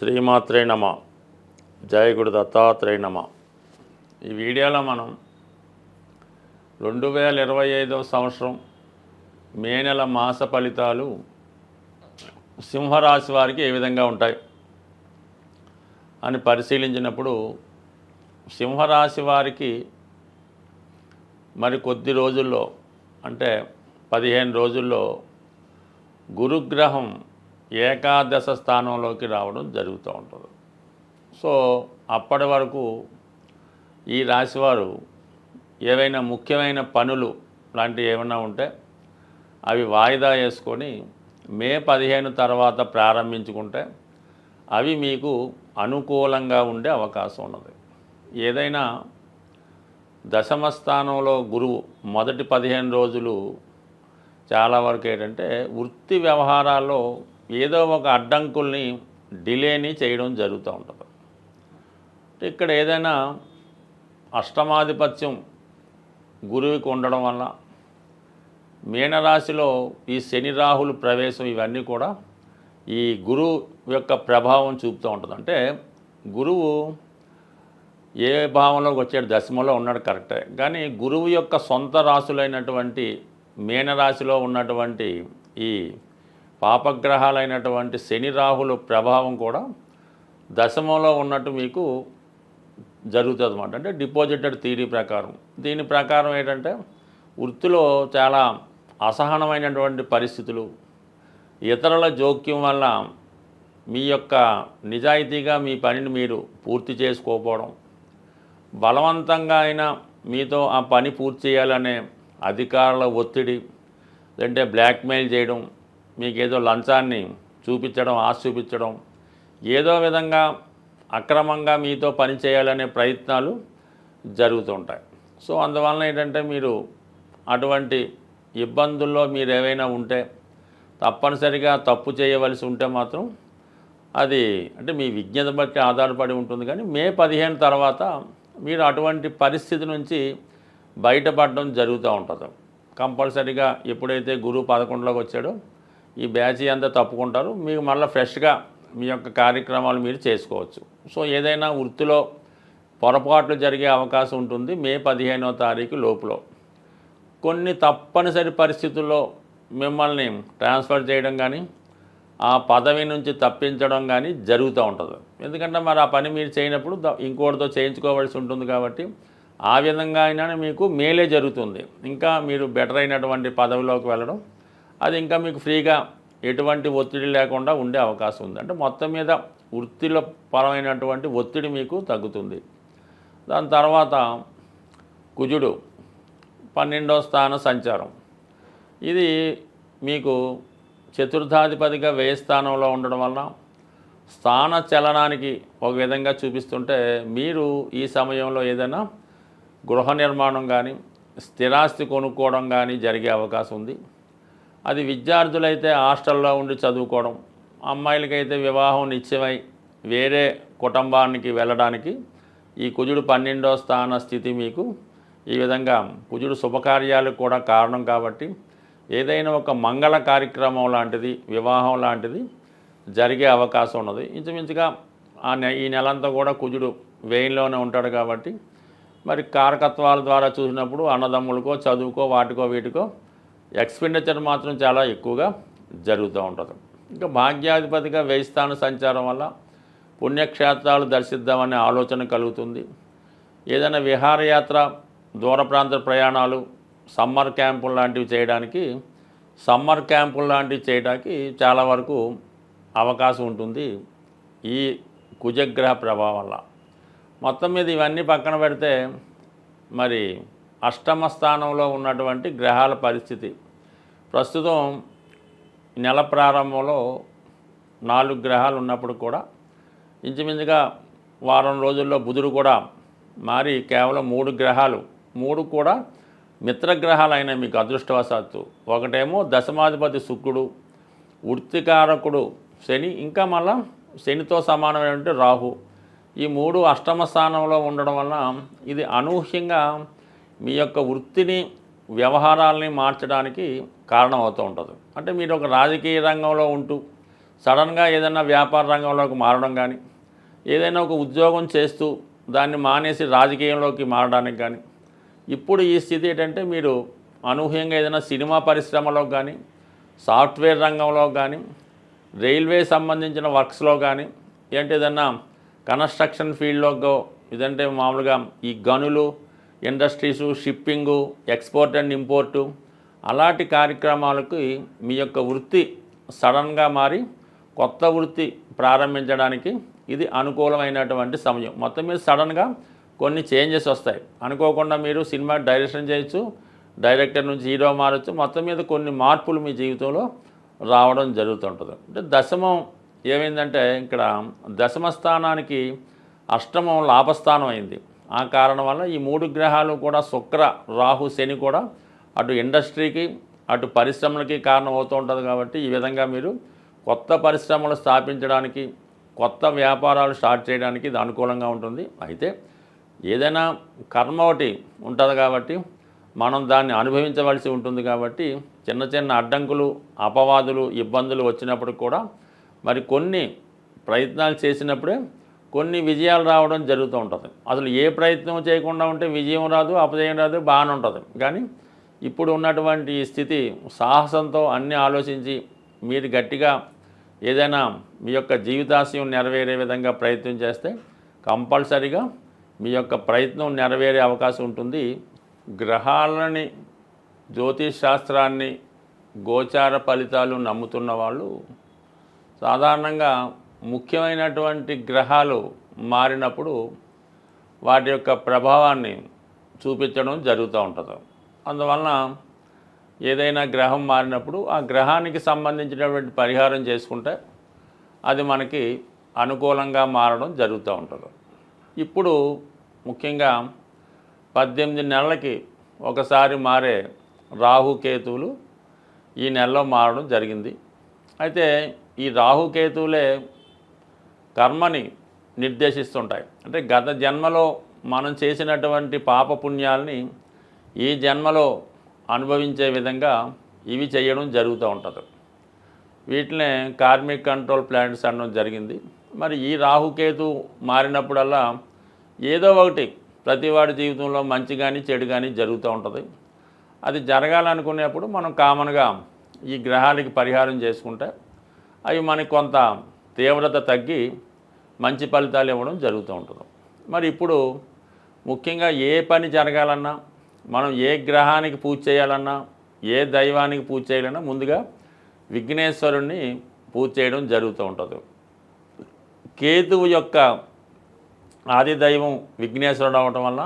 శ్రీమాత్రే నమ. జయగుడు దత్తాత్రేయ నమ. ఈ వీడియోలో మనం రెండు వేల ఇరవై ఐదవ సంవత్సరం మే నెల మాస ఫలితాలు సింహరాశి వారికి ఏ విధంగా ఉంటాయి అని పరిశీలించినప్పుడు సింహరాశి వారికి మరి కొద్ది రోజుల్లో అంటే పదిహేను రోజుల్లో గురుగ్రహం ఏకాదశ స్థానంలోకి రావడం జరుగుతూ ఉంటుంది. సో అప్పటి వరకు ఈ రాశివారు ఏవైనా ముఖ్యమైన పనులు లాంటివి ఏమైనా ఉంటే అవి వాయిదా వేసుకొని మే పదిహేను తర్వాత ప్రారంభించుకుంటే అవి మీకు అనుకూలంగా ఉండే అవకాశం ఉన్నది. ఏదైనా దశమ స్థానంలో గురువు మొదటి పదిహేను రోజులు చాలా వరకు ఏంటంటే వృత్తి వ్యవహారాల్లో ఏదో ఒక అడ్డంకుల్ని డిలేని చేయడం జరుగుతూ ఉంటుంది. ఇక్కడ ఏదైనా అష్టమాధిపత్యం గురువుకి ఉండడం వల్ల మీనరాశిలో ఈ శని రాహులు ప్రవేశం ఇవన్నీ కూడా ఈ గురువు యొక్క ప్రభావం చూపుతూ ఉంటుంది. అంటే గురువు ఏ భావంలోకి వచ్చాడు? దశమలో ఉన్నాడు కరెక్టే. కానీ గురువు యొక్క సొంత రాశులైనటువంటి మీనరాశిలో ఉన్నటువంటి ఈ పాపగ్రహాలైనటువంటి శని రాహుల ప్రభావం కూడా దశమంలో ఉన్నట్టు మీకు జరుగుతుంది అనమాట అంటే డిపాజిటెడ్ థీరీ ప్రకారం. దీని ప్రకారం ఏంటంటే వృత్తిలో చాలా అసహనమైనటువంటి పరిస్థితులు ఇతరుల జోక్యం వల్ల మీ యొక్క నిజాయితీగా మీ పనిని మీరు పూర్తి చేసుకోకపోవడం బలవంతంగా అయినా మీతో ఆ పని పూర్తి చేయాలనే అధికారుల ఒత్తిడి లేదంటే బ్లాక్మెయిల్ చేయడం మీకు ఏదో లంచాన్ని చూపించడం ఆశ చూపించడం ఏదో విధంగా అక్రమంగా మీతో పని చేయాలనే ప్రయత్నాలు జరుగుతుంటాయి సో అందువలన ఏంటంటే మీరు అటువంటి ఇబ్బందుల్లో మీరు ఏవైనా ఉంటే తప్పనిసరిగా తప్పు చేయవలసి ఉంటే మాత్రం అది అంటే మీ విజ్ఞత బట్టి ఆధారపడి ఉంటుంది. కానీ మే పదిహేను తర్వాత మీరు అటువంటి పరిస్థితి నుంచి బయటపడడం జరుగుతూ ఉంటుంది. కంపల్సరిగా ఎప్పుడైతే గురువు పదకొండులోకి వచ్చాడో ఈ బ్యాచ్ అంతా తప్పుకుంటారు. మీకు మళ్ళీ ఫ్రెష్గా మీ యొక్క కార్యక్రమాలు మీరు చేసుకోవచ్చు. సో ఏదైనా వృత్తిలో పొరపాట్లు జరిగే అవకాశం ఉంటుంది మే పదిహేనో తారీఖు లోపల. కొన్ని తప్పనిసరి పరిస్థితుల్లో మిమ్మల్ని ట్రాన్స్ఫర్ చేయడం కానీ ఆ పదవి నుంచి తప్పించడం కానీ జరుగుతూ ఉంటుంది. ఎందుకంటే మరి ఆ పని మీరు చేయనప్పుడు ఇంకోటితో చేయించుకోవాల్సి ఉంటుంది కాబట్టి ఆ విధంగా అయినా మీకు మేలే జరుగుతుంది. ఇంకా మీరు బెటర్ అయినటువంటి పదవిలోకి వెళ్ళడం అది ఇంకా మీకు ఫ్రీగా ఎటువంటి ఒత్తిడి లేకుండా ఉండే అవకాశం ఉంది. అంటే మొత్తం మీద వృత్తిల పరమైనటువంటి ఒత్తిడి మీకు తగ్గుతుంది. దాని తర్వాత కుజుడు పన్నెండో స్థాన సంచారం. ఇది మీకు చతుర్థాధిపతిగా వ్యయ స్థానంలో ఉండడం వలన స్థాన చలనానికి ఒక విధంగా చూపిస్తుంటే మీరు ఈ సమయంలో ఏదైనా గృహ నిర్మాణం కానీ స్థిరాస్తి కొనుక్కోవడం కానీ జరిగే అవకాశం ఉంది. అది విద్యార్థులైతే హాస్టల్లో ఉండి చదువుకోవడం అమ్మాయిలకైతే వివాహం నిశ్చయమై వేరే కుటుంబానికి వెళ్ళడానికి ఈ కుజుడు పన్నెండో స్థాన స్థితి మీకు. ఈ విధంగా కుజుడు శుభకార్యాలకు కూడా కారణం కాబట్టి ఏదైనా ఒక మంగళ కార్యక్రమం లాంటిది వివాహం లాంటిది జరిగే అవకాశం ఉన్నది. ఇంచుమించుగా ఆ నె ఈ నెలంతా కూడా కుజుడు వేయిలోనే ఉంటాడు కాబట్టి మరి కారకత్వాల ద్వారా చూసినప్పుడు అన్నదమ్ములకో చదువుకో వాటికో వీటికో ఎక్స్పెండిచర్ మాత్రం చాలా ఎక్కువగా జరుగుతూ ఉంటుంది. ఇంకా భాగ్యాధిపతిగా వేయిస్థాన సంచారం వల్ల పుణ్యక్షేత్రాలు దర్శిద్దామనే ఆలోచన కలుగుతుంది. ఏదైనా విహారయాత్ర దూర ప్రాంత ప్రయాణాలు సమ్మర్ క్యాంపులు లాంటివి చేయడానికి సమ్మర్ క్యాంపులు లాంటివి చేయడానికి చాలా వరకు అవకాశం ఉంటుంది ఈ కుజగ్రహ ప్రభావం వల్ల. మొత్తం మీద ఇవన్నీ పక్కన పెడితే మరి అష్టమ స్థానంలో ఉన్నటువంటి గ్రహాల పరిస్థితి ప్రస్తుతం నెల ప్రారంభంలో నాలుగు గ్రహాలు ఉన్నప్పుడు కూడా ఇంచుమించుగా వారం రోజుల్లో బుధుడు కూడా మారి కేవలం మూడు గ్రహాలు మూడు కూడా మిత్రగ్రహాలు అయిన మీకు అదృష్టవశాత్తు. ఒకటేమో దశమాధిపతి శుక్రుడు వృత్తికారకుడు శని ఇంకా మళ్ళా శనితో సమానమైనటువంటి రాహు. ఈ మూడు అష్టమ స్థానంలో ఉండడం వల్ల ఇది అనూహ్యంగా మీ యొక్క వృత్తిని వ్యవహారాలని మార్చడానికి కారణం అవుతూ ఉంటుంది. అంటే మీరు ఒక రాజకీయ రంగంలో ఉంటూ సడన్గా ఏదైనా వ్యాపార రంగంలోకి మారడం కానీ ఏదైనా ఒక ఉద్యోగం చేస్తూ దాన్ని మానేసి రాజకీయంలోకి మారడానికి కానీ ఇప్పుడు ఈ స్థితి ఏంటంటే మీరు అనూహ్యంగా ఏదైనా సినిమా పరిశ్రమలో కానీ సాఫ్ట్వేర్ రంగంలో కానీ రైల్వే సంబంధించిన వర్క్స్లో కానీ ఏంటి ఏదన్నా కన్స్ట్రక్షన్ ఫీల్డ్లో ఇదంటే మామూలుగా ఈ గనులు industries shipping export and import అలాంటి కార్యక్రమాలకి మీ యొక్క వృత్తి సడన్గా మారి కొత్త వృత్తి ప్రారంభించడానికి ఇది అనుకూలమైనటువంటి సమయం. మొత్తం మీద సడన్గా కొన్ని చేంజెస్ వస్తాయి. అనుకోకుండా మీరు సినిమా డైరెక్షన్ చేయొచ్చు డైరెక్టర్ నుంచి హీరో మారచ్చు మొత్తం మీద కొన్ని మార్పులు మీ జీవితంలో రావడం జరుగుతుంటుంది. అంటే దశమం ఏమైందంటే ఇక్కడ దశమ స్థానానికి అష్టమం లాభస్థానం అయింది. ఆ కారణం వల్ల ఈ మూడు గ్రహాలు కూడా శుక్ర రాహు శని కూడా అటు ఇండస్ట్రీకి అటు పరిశ్రమలకి కారణం అవుతూ ఉంటుంది కాబట్టి ఈ విధంగా మీరు కొత్త పరిశ్రమలు స్థాపించడానికి కొత్త వ్యాపారాలు స్టార్ట్ చేయడానికి ఇది అనుకూలంగా ఉంటుంది. అయితే ఏదైనా కర్మ ఒకటి ఉంటుంది కాబట్టి మనం దాన్ని అనుభవించవలసి ఉంటుంది కాబట్టి చిన్న చిన్న అడ్డంకులు అపవాదులు ఇబ్బందులు వచ్చినప్పుడు కూడా మరి కొన్ని ప్రయత్నాలు చేసినప్పుడే కొన్ని విజయాలు రావడం జరుగుతూ ఉంటుంది. అసలు ఏ ప్రయత్నం చేయకుండా ఉంటే విజయం రాదు అపజయం రాదు బాగానే ఉంటుంది. కానీ ఇప్పుడు ఉన్నటువంటి స్థితి సాహసంతో అన్నీ ఆలోచించి మీరు గట్టిగా ఏదైనా మీ యొక్క జీవితాశయం నెరవేరే విధంగా ప్రయత్నం చేస్తే కంపల్సరిగా మీ యొక్క ప్రయత్నం నెరవేరే అవకాశం ఉంటుంది. గ్రహాలని జ్యోతిష్ శాస్త్రాన్ని గోచార ఫలితాలు నమ్ముతున్న వాళ్ళు సాధారణంగా ముఖ్యమైనటువంటి గ్రహాలు మారినప్పుడు వాటి యొక్క ప్రభావాన్ని చూపించడం జరుగుతూ ఉంటుంది. అందువలన ఏదైనా గ్రహం మారినప్పుడు ఆ గ్రహానికి సంబంధించినటువంటి పరిహారం చేసుకుంటే అది మనకి అనుకూలంగా మారడం జరుగుతూ ఉంటుంది. ఇప్పుడు ముఖ్యంగా పద్దెనిమిది నెలలకి ఒకసారి మారే రాహుకేతువులు ఈ నెలలో మారడం జరిగింది. అయితే ఈ రాహుకేతువులే కర్మని నిర్దేశిస్తుంటాయి. అంటే గత జన్మలో మనం చేసినటువంటి పాపపుణ్యాలని ఈ జన్మలో అనుభవించే విధంగా ఇవి చేయడం జరుగుతూ ఉంటుంది. వీటినే కార్మిక్ కంట్రోల్ ప్లాంట్స్ అనడం జరిగింది. మరి ఈ రాహుకేతు మారినప్పుడల్లా ఏదో ఒకటి ప్రతివాడి జీవితంలో మంచి కానీ చెడు కానీ జరుగుతూ ఉంటుంది. అది జరగాలనుకునేప్పుడు మనం కామన్గా ఈ గ్రహాలకి పరిహారం చేసుకుంటే అవి మనకి కొంత తీవ్రత తగ్గి మంచి ఫలితాలు ఇవ్వడం జరుగుతూ ఉంటుంది. మరి ఇప్పుడు ముఖ్యంగా ఏ పని జరగాలన్నా మనం ఏ గ్రహానికి పూజ చేయాలన్నా ఏ దైవానికి పూజ చేయాలన్నా ముందుగా విఘ్నేశ్వరుణ్ణి పూజ చేయడం జరుగుతూ ఉంటుంది. కేతువు యొక్క ఆది దైవం విఘ్నేశ్వరుడు అవటం వల్ల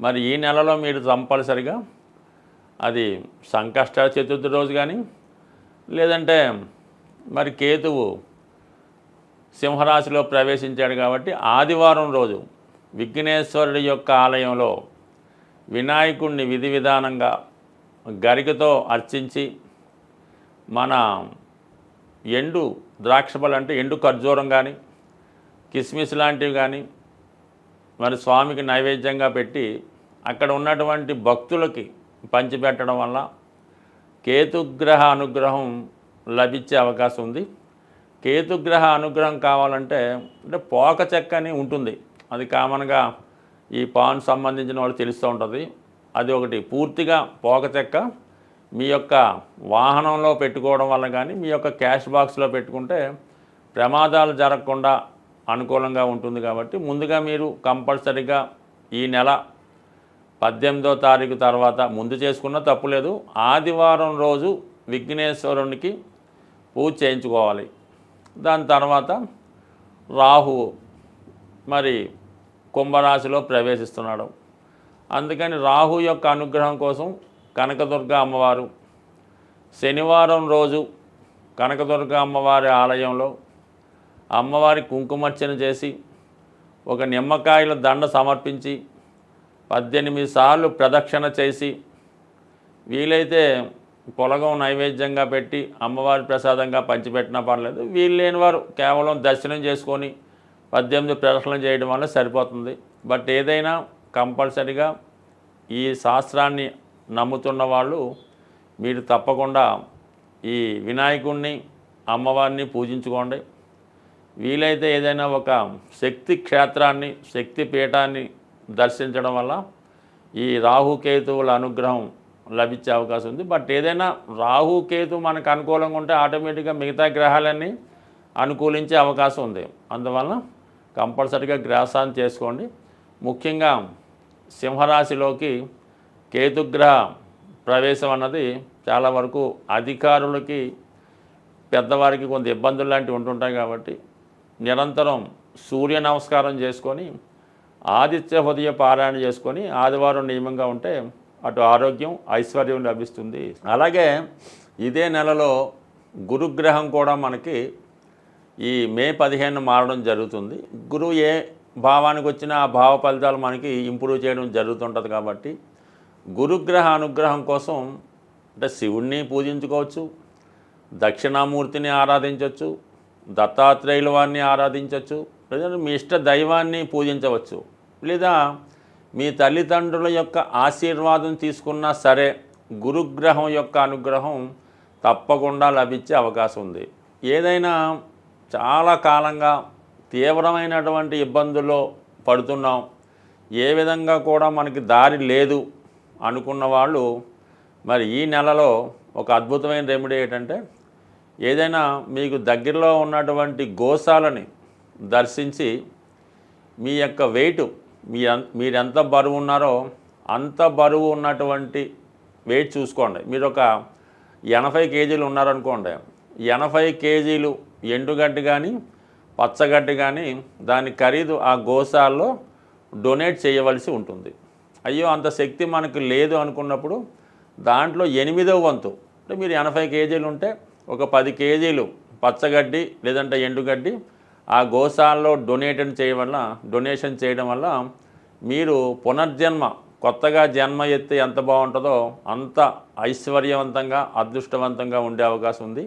మరి ఈ నెలలో మీరు కంపల్సరిగా అది సంకష్ట చతుర్థి రోజు కానీ లేదంటే మరి కేతువు సింహరాశిలో ప్రవేశించాడు కాబట్టి ఆదివారం రోజు విఘ్నేశ్వరుడి యొక్క ఆలయంలో వినాయకుడిని విధి విధానంగా గరికతో అర్చించి మన ఎండు ద్రాక్షపలు అంటే ఎండు ఖర్జూరం కానీ కిస్మిస్ లాంటివి కానీ మరి స్వామికి నైవేద్యంగా పెట్టి అక్కడ ఉన్నటువంటి భక్తులకి పంచిపెట్టడం వల్ల కేతుగ్రహ అనుగ్రహం లభించే అవకాశం ఉంది. కేతుగ్రహ అనుగ్రహం కావాలంటే అంటే పోక చెక్క అని ఉంటుంది. అది కామన్గా ఈ పాన్ సంబంధించిన వాళ్ళు తెలుస్తూ ఉంటుంది. అది ఒకటి పూర్తిగా పోక చెక్క. మీ యొక్క వాహనంలో పెట్టుకోవడం వల్ల కానీ మీ యొక్క క్యాష్ బాక్స్లో పెట్టుకుంటే ప్రమాదాలు జరగకుండా అనుకూలంగా ఉంటుంది కాబట్టి ముందుగా మీరు కంపల్సరీగా ఈ నెల పద్దెనిమిదో తారీఖు తర్వాత ముందు చేసుకున్న తప్పులేదు ఆదివారం రోజు విఘ్నేశ్వరునికి పూజ చేయించుకోవాలి. దాని తర్వాత రాహు మరి కుంభరాశిలో ప్రవేశిస్తున్నాడు. అందుకని రాహు యొక్క అనుగ్రహం కోసం కనకదుర్గ అమ్మవారు శనివారం రోజు కనకదుర్గ అమ్మవారి ఆలయంలో అమ్మవారి కుంకుమర్చన చేసి ఒక నిమ్మకాయల దండ సమర్పించి పద్దెనిమిది సార్లు ప్రదక్షిణ చేసి వీలైతే పొలగం నైవేద్యంగా పెట్టి అమ్మవారి ప్రసాదంగా పంచిపెట్టినా పర్లేదు వీలు లేని వారు కేవలం దర్శనం చేసుకొని పద్దెనిమిది ప్రదక్షిణలు చేయడం వల్ల సరిపోతుంది. బట్ ఏదైనా కంపల్సరిగా ఈ శాస్త్రాన్ని నమ్ముతున్న వాళ్ళు మీరు తప్పకుండా ఈ వినాయకుడిని అమ్మవారిని పూజించుకోండి. వీలైతే ఏదైనా ఒక శక్తి క్షేత్రాన్ని శక్తి పీఠాన్ని దర్శించడం వల్ల ఈ రాహుకేతువుల అనుగ్రహం లభించే అవకాశం ఉంది. బట్ ఏదైనా రాహు కేతు మనకు అనుకూలంగా ఉంటే ఆటోమేటిక్గా మిగతా గ్రహాలన్నీ అనుకూలించే అవకాశం ఉంది. అందువలన కంపల్సరీగా గ్రాసాన్ని చేసుకోండి. ముఖ్యంగా సింహరాశిలోకి కేతుగ్రహ ప్రవేశం అన్నది చాలా వరకు అధికారులకి పెద్దవారికి కొంత ఇబ్బందులు లాంటివి ఉంటుంటాయి కాబట్టి నిరంతరం సూర్య నమస్కారం చేసుకొని ఆదిత్య హృదయ పారాయణ చేసుకొని ఆదివారం నియమంగా ఉంటే అటు ఆరోగ్యం ఐశ్వర్యం లభిస్తుంది. అలాగే ఇదే నెలలో గురుగ్రహం కూడా మనకి ఈ మే పదిహేను మారడం జరుగుతుంది. గురువు ఏ భావానికి వచ్చినా ఆ భావ ఫలితాలు మనకి ఇంప్రూవ్ చేయడం జరుగుతుంటుంది కాబట్టి గురుగ్రహ అనుగ్రహం కోసం అంటే శివుణ్ణి పూజించుకోవచ్చు దక్షిణామూర్తిని ఆరాధించవచ్చు దత్తాత్రేయుల వారిని ఆరాధించవచ్చు లేదా మీ ఇష్ట దైవాన్ని పూజించవచ్చు లేదా మీ తల్లిదండ్రుల యొక్క ఆశీర్వాదం తీసుకున్నా సరే గురుగ్రహం యొక్క అనుగ్రహం తప్పకుండా లభించే అవకాశం ఉంది. ఏదైనా చాలా కాలంగా తీవ్రమైనటువంటి ఇబ్బందుల్లో పడుతున్నాం. ఏ విధంగా కూడా మనకి దారి లేదు అనుకున్న వాళ్ళు మరి ఈ నెలలో ఒక అద్భుతమైన రెమెడీ ఏంటంటే ఏదైనా మీకు దగ్గరలో ఉన్నటువంటి గోశాలని దర్శించి మీ యొక్క వెయిట్ మీ మీరెంత మీరు ఎంత బరువు ఉన్నారో అంత బరువు ఉన్నటువంటి వెయిట్ చూసుకోండి. మీరు ఒక ఎనభై కేజీలు ఉన్నారనుకోండి. ఎనభై కేజీలు ఎండుగడ్డి కానీ పచ్చగడ్డి కానీ దాని ఖరీదు ఆ గోసాల్లో డొనేట్ చేయవలసి ఉంటుంది. అయ్యో అంత శక్తి మనకు లేదు అనుకున్నప్పుడు దాంట్లో ఎనిమిదవ వంతు అంటే మీరు ఎనభై కేజీలు ఉంటే ఒక పది కేజీలు పచ్చగడ్డి లేదంటే ఎండుగడ్డి ఆ గోశాలలో డొనేషన్ చేయడం వల్ల డొనేషన్ చేయడం వల్ల మీరు పునర్జన్మ కొత్తగా జన్మ ఎత్తే ఎంత బాగుంటుందో అంత ఐశ్వర్యవంతంగా అదృష్టవంతంగా ఉండే అవకాశం ఉంది.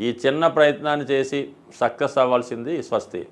ఈ చిన్న ప్రయత్నాన్ని చేసి సక్సెస్ అవ్వాల్సింది స్వస్తి.